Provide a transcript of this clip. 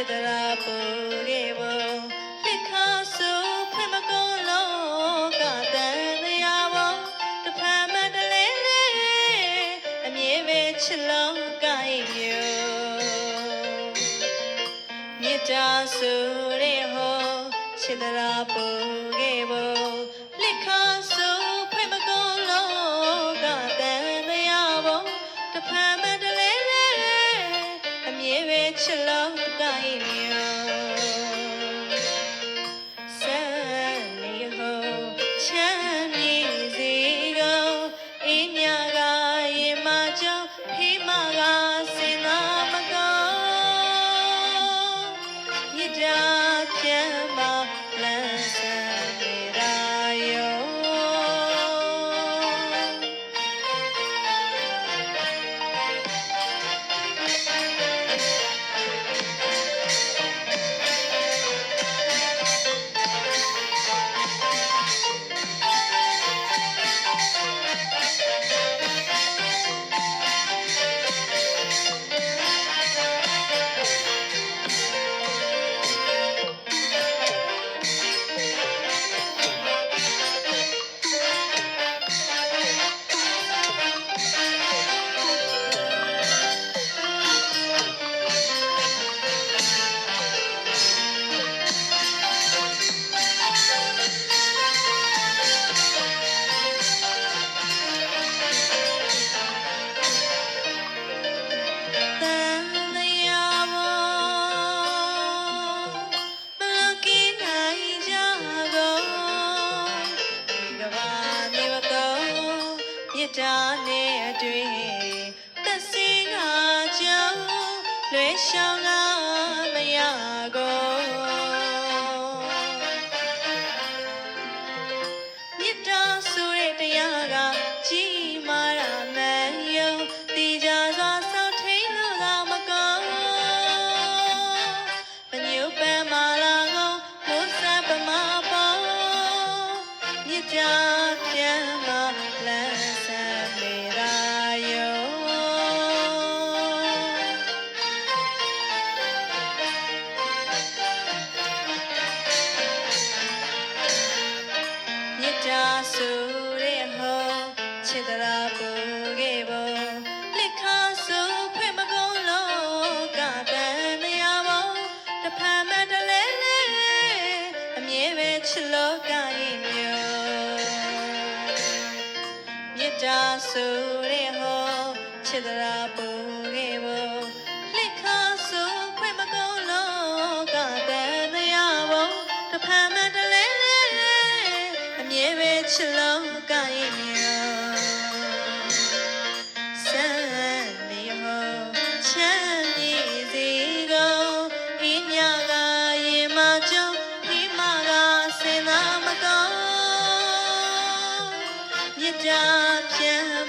စေတရာပူရေဘုံလိခါစုဖွင့်မကုန်လောကတန်တရားဘုံတဖန်မတလဲလဲအမြဲပဲချစ်လောကရဲ့မြို့မြတ်တာစုရေဟောစေတရာပူ ရှောင်းလာမရကောမြစ်တော်ဆို ချစ်တရာပူခဲ့ပေါ်လက်ခါဆူဖွင့်မကုန်လောကတန်မရမောတဖန်မတလဲလဲအမြဲပဲချစ်လောကရဲ့မြို့မြတ်တာဆူတဲ့ဟောချစ်တရာပူခဲ့ပေါ်လက်ခါဆူဖွင့်မကုန်လောကတန်မရမောတဖန်မတလဲလဲအမြဲပဲချစ်လော ကြပြန်